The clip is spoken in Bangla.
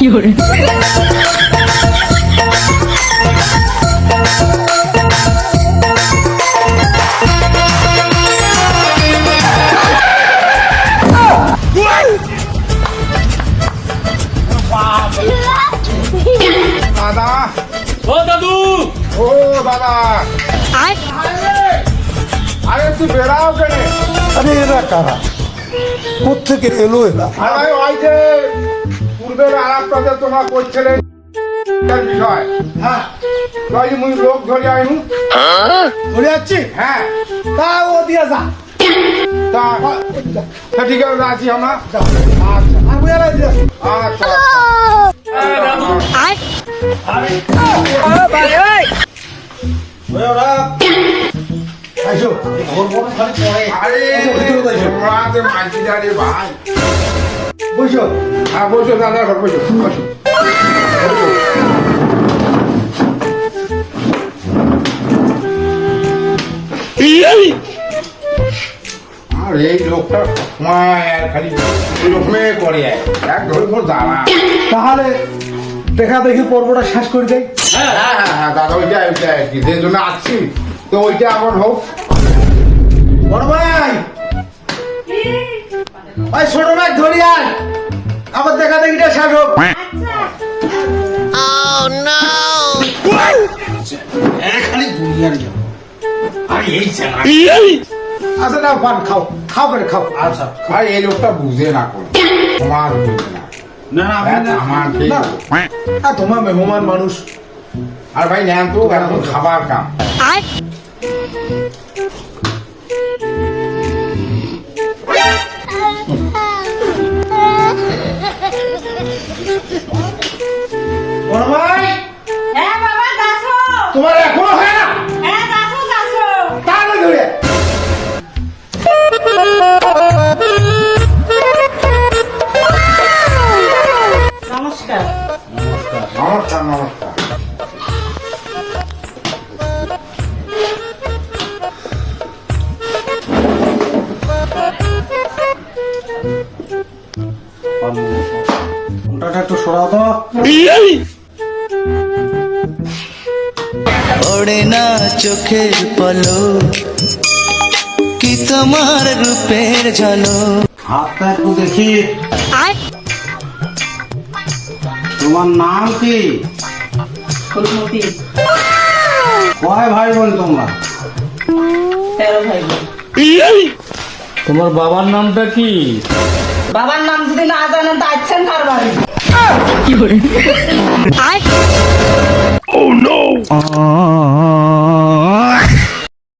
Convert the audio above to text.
有人，দাদা। ও দাদু! ও দাদা। আয়। আরে বেড়াও কেনে? আরে এরা কারা? কোথেকে এলো এরা? আরে ওই যে পূর্বের আলাপটাতে তোমরা করছিলে তার বিষয়। হ্যাঁ। মুই লোক ধরে আইনু। ধরে যাচ্ছি হ্যাঁ। তা ও দিয়া যা। তা তা ঠিক আছে আছি আমরা। আচ্ছা। আমি এলাই দিয়া। আচ্ছা পড়ে আরে ভাই। বসো। হ্যাঁ বসো দাদা ঘর বসো বসো আর এই লোকটা মায়ের খালি এরকমে করে এক ধরে ধর দাঁড়া। তাহলে দেখা দেখি পর্বটা শেষ করে দেয় হ্যাঁ হ্যাঁ হ্যাঁ দাদা ওইটা ওইটা কি। যে জন্য আসছি তো ওইটা এখন হোক। বড় ভাই! ভাই ছোট ভাই ধরি আয়। হোক খালি আর আচ্ছা না পান খাও। খাও করে খাও। আচ্ছা আর এই লোকটা বুঝে না করে তোমার বুঝে না। না না আমার না। আর তোমার মেহমান মানুষ। আর ভাই নেন তো খাবার কাম নমস্কার। নমস্কার নমস্কার। একটু সরাও তো। ওড়ে না চোখের পলো কি তোমার রূপের ঝলক? হাতটা একটু দেখি। তোমার নাম কি? ফুলমতি কয় ভাই বোন তোমরা? তেরো ভাই বোন। তোমার বাবার নামটা কি? বাবার নাম যদি না জানেন তো আছেন কার বাড়ি? 有人，আয়। আ